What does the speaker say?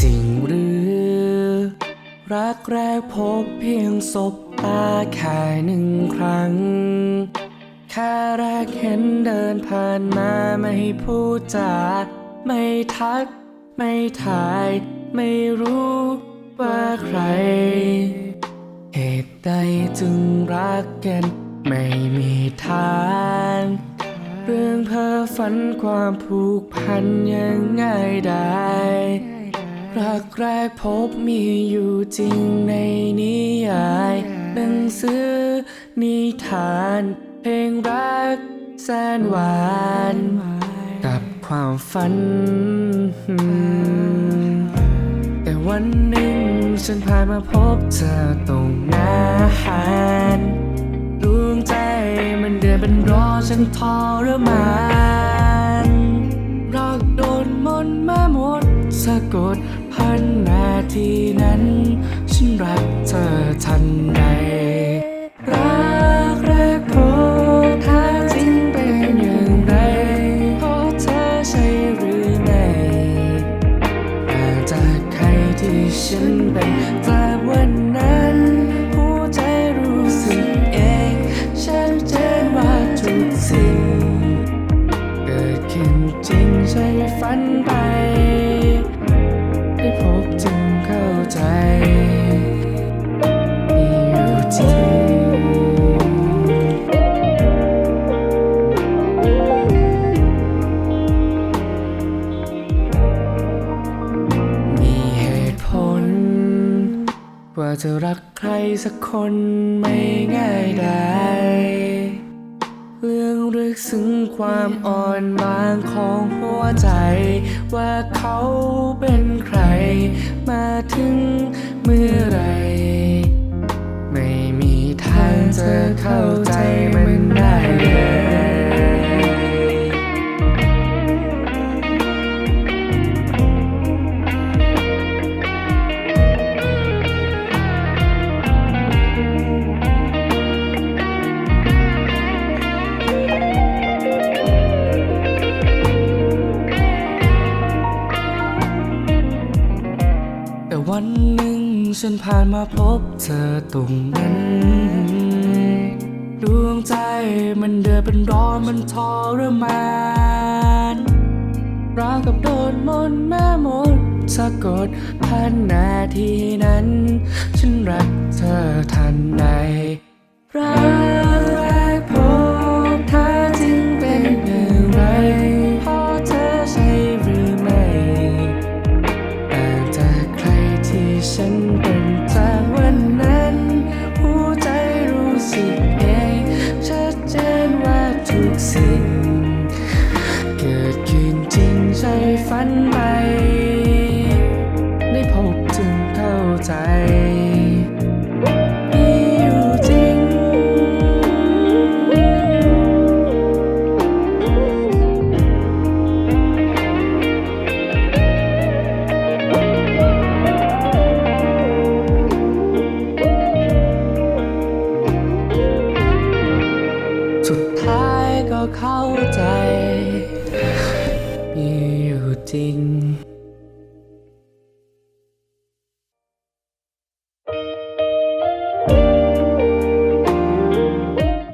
จริงหรือ รักแรกพบเพียงศบตาแค่หนึ่งครั้ง แค่แรกเห็นเดินผ่านมาไม่พูดจาไม่ทัก ไม่ถ่าย ไม่รู้ว่าใคร เหตุใดจึงรักกันไม่มีทางเรื่องเพ้อฝันความผูกพันยังง่ายได้ รักแรกพบมีอยู่จริงในนิยาย หนังสือ นิทาน เพลงรักแสนหวาน กับความฝัน แต่วันหนึ่งฉันผ่านมาพบเธอตรงหน้าหานดวงใจมันเดือนเป็นร้อนฉันทรมานรักโดนมนต์มาหมดสะกด พันนาทีนั้น ฉันรักเธอทันใด รักแรกพบแท้จริงเป็นอย่างไรเพราะเธอใช่หรือไม่แต่จากใครที่ฉันเป็นแต่วันนั้นหัวใจรู้สึกเองชัดเจนว่าทุกสิ่ง เกิดขึ้นจริงใช่ฝันไป ว่าจะรักใครสักคนไม่ง่ายได้ เรื่องลึกซึ้งความอ่อนบางของหัวใจ ว่าเขาเป็นใคร ฉันผ่านมาพบเธอตรงนั้น ดวงใจมันเดือดเป็นร้อนมันทรมานราวกับโดนมนต์แม่มดสะกดพันนาทีนั้น ฉันรักเธอทันใดรัก เข้าใจ มีอยู่จริง